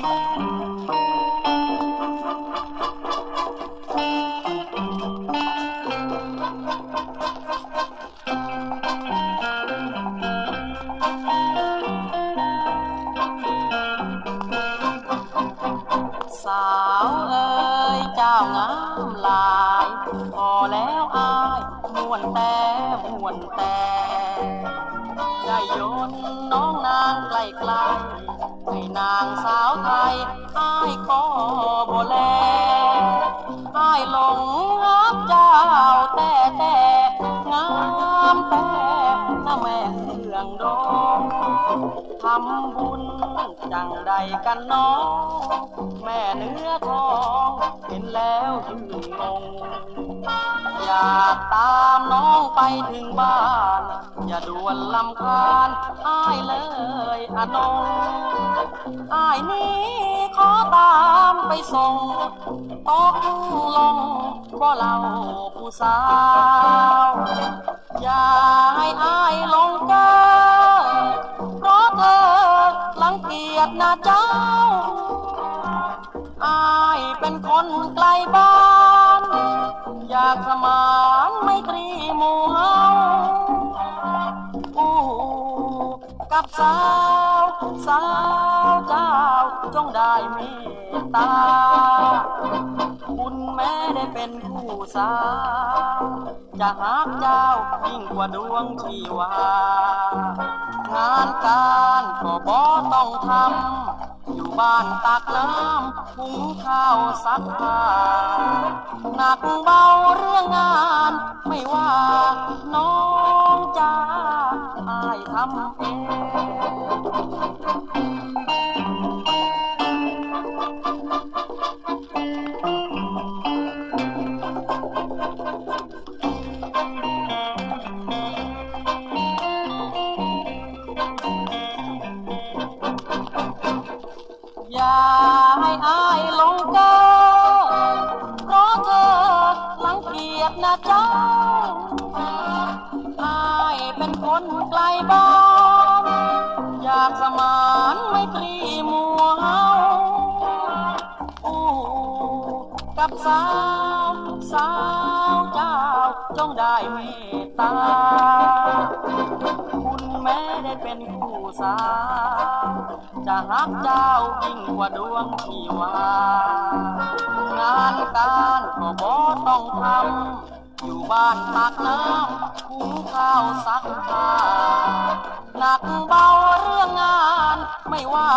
สาวเอ๋ยเจ้างามหลายพอแล้วอายม่วนแต่ม่วนแต่ได้โยนน้องนางไกลไกล ให้นางสาวไทยอายก็บ่แลอายหลงรักเจ้าแต่แต่งามแต่น้าแม่เครื่องดองทำบุญจังใดกันน้อง แม่เนื้อทองเห็นแล้วยืนงง อยากตามน้องไปถึงบ้าน อย่าด่วนลำคาญอ้ายเลยอนงอายนี้ขอตามไปส่งตกลงบ่เล่าผู้สาว อย่าให้อายลงเกินเพราะเธอลังเกียจนะเจ้าอายเป็นคนไกลบ้าน กับสาว สาวเจ้าจงได้เมตตา คุณแม่ได้เป็นผู้สาว จะหักเจ้ายิ่งกว่าดวงชีวางานการก็บ่ต้องทำ อยู่บ้านตักน้ำหุงข้าวซักผ้าหนักเบาเรื่องงานไม่ว่าน้องจะ อายทำเองอย่าให้อายลงเกินเพราะเธอลังเกียจนะเจ้าอาย เป็นคนไกลบ้าน อยากสมานไม่ตรีมัวเฮาอู้กับสาวสาวเจ้าจงได้เมตตา คุณแม่ได้เป็นผู้สาว จะรักเจ้ายิ่งกว่าดวงที่วางานการก็บ่ต้องทำ อยู่บ้านตักน้ำหุงข้าวซักผ้าหนักเบาเรื่องงานไม่ว่า